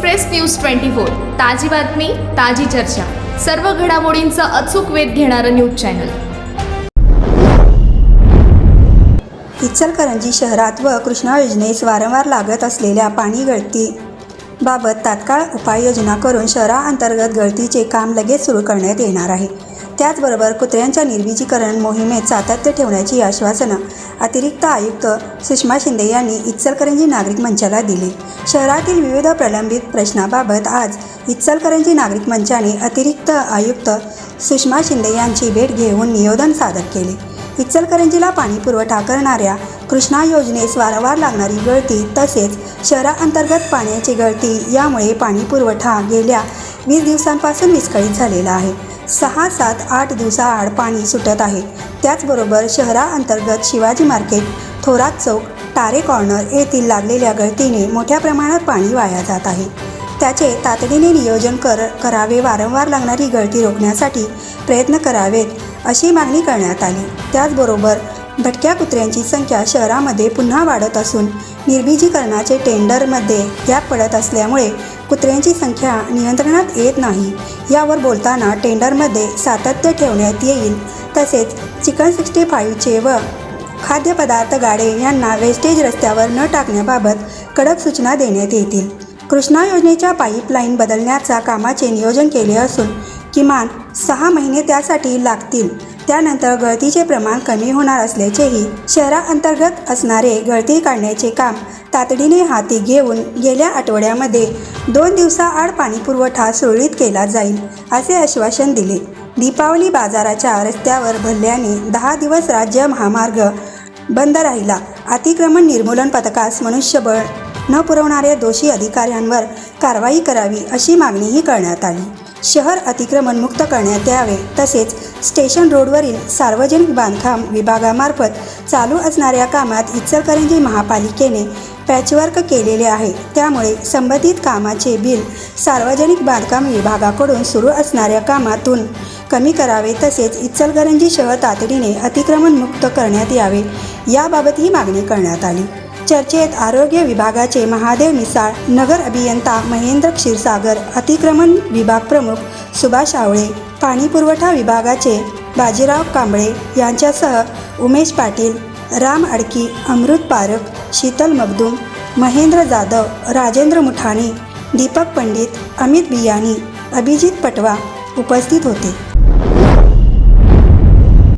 Express news twenty four. ताजी बातमी ताजी चर्चा. सर्व घडामोडींचा अचूक वेध घेणारं न्यूज चॅनल. इचलकरंजी शहरात व कृष्णा योजनेस वारंवार लागत असलेल्या पाणी गळती बाबत तात्काळ उपाययोजना करून शहराअंतर्गत गळतीचे काम लगेच सुरू करण्यात येणार आहे. त्याचबरोबर कुत्र्यांच्या निर्विजीकरण मोहिमेत सातत्य ठेवण्याची आश्वासनं अतिरिक्त आयुक्त सुषमा शिंदे यांनी इचलकरंजी नागरिक मंचाला दिली. शहरातील विविध प्रलंबित प्रश्नाबाबत आज इचलकरंजी नागरिक मंचाने अतिरिक्त आयुक्त सुषमा शिंदे यांची भेट घेऊन निवेदन सादर केले. इचलकरंजीला पाणी पुरवठा करणाऱ्या कृष्णा योजनेस वारंवार लागणारी गळती तसेच शहराअंतर्गत पाण्याची गळती यामुळे पाणी पुरवठा गेल्या वीस दिवसांपासून विस्कळीत झालेला आहे. सहा सात आठ दिवसाआड पाणी सुटत आहे. त्याचबरोबर शहराअंतर्गत शिवाजी मार्केट थोरात चौक टारे कॉर्नर येथील लागलेल्या गळतीने मोठ्या प्रमाणात पाणी वाया जात आहे. त्याचे तातडीने नियोजन कर करावे वारंवार लागणारी गळती रोखण्यासाठी प्रयत्न करावेत अशी मागणी करण्यात आली. त्याचबरोबर भटक्या कुत्र्यांची संख्या शहरामध्ये पुन्हा वाढत असून निर्बीजीकरणाचे टेंडरमध्ये गॅप पडत असल्यामुळे कुत्र्यांची संख्या नियंत्रणात येत नाही. यावर बोलताना टेंडरमध्ये सातत्य ठेवण्यात येईल. तसेच चिकन सिक्स्टी फाईव्हचे व खाद्यपदार्थ गाडे यांना वेस्टेज रस्त्यावर न टाकण्याबाबत कडक सूचना देण्यात येतील. कृष्णा योजनेच्या पाईपलाईन बदलण्याचा कामाचे नियोजन केले असून किमान सहा महिने त्यासाठी लागतील. त्यानंतर गळतीचे प्रमाण कमी होणार असल्याचेही शहराअंतर्गत असणारे गळती काढण्याचे काम तातडीने हाती घेऊन गेल्या आठवड्यामध्ये दोन दिवसाआड पाणीपुरवठा सुरळीत केला जाईल असे आश्वासन दिले. दीपावली बाजाराच्या रस्त्यावर भरल्याने दहा दिवस राज्य महामार्ग बंद राहिला. अतिक्रमण निर्मूलन पथकास मनुष्यबळ न पुरवणाऱ्या दोषी अधिकाऱ्यांवर कारवाई करावी अशी मागणीही करण्यात आली. शहर अतिक्रमण मुक्त करण्यात यावे. तसेच स्टेशन रोडवरील सार्वजनिक बांधकाम विभागामार्फत चालू असणाऱ्या कामात इचलकरंजी महापालिकेने पॅचवर्क केलेले आहे. त्यामुळे संबंधित कामाचे बिल सार्वजनिक बांधकाम विभागाकडून सुरू असणाऱ्या कामातून कमी करावे. तसेच इचलकरंजी शहर तातडीने अतिक्रमण मुक्त करण्यात यावे. याबाबतही मागणी करण्यात आली. चर्चेत आरोग्य विभागाचे महादेव मिसाळ नगर अभियंता महेंद्र क्षीरसागर अतिक्रमण विभाग प्रमुख सुभाष आवळे पाणीपुरवठा विभागाचे बाजीराव कांबळे यांच्यासह उमेश पाटील राम अडकी अमृत पारख शीतल मगदूम महेंद्र जाधव राजेंद्र मुठाणे दीपक पंडित अमित बियाणी अभिजित पटवा उपस्थित होते.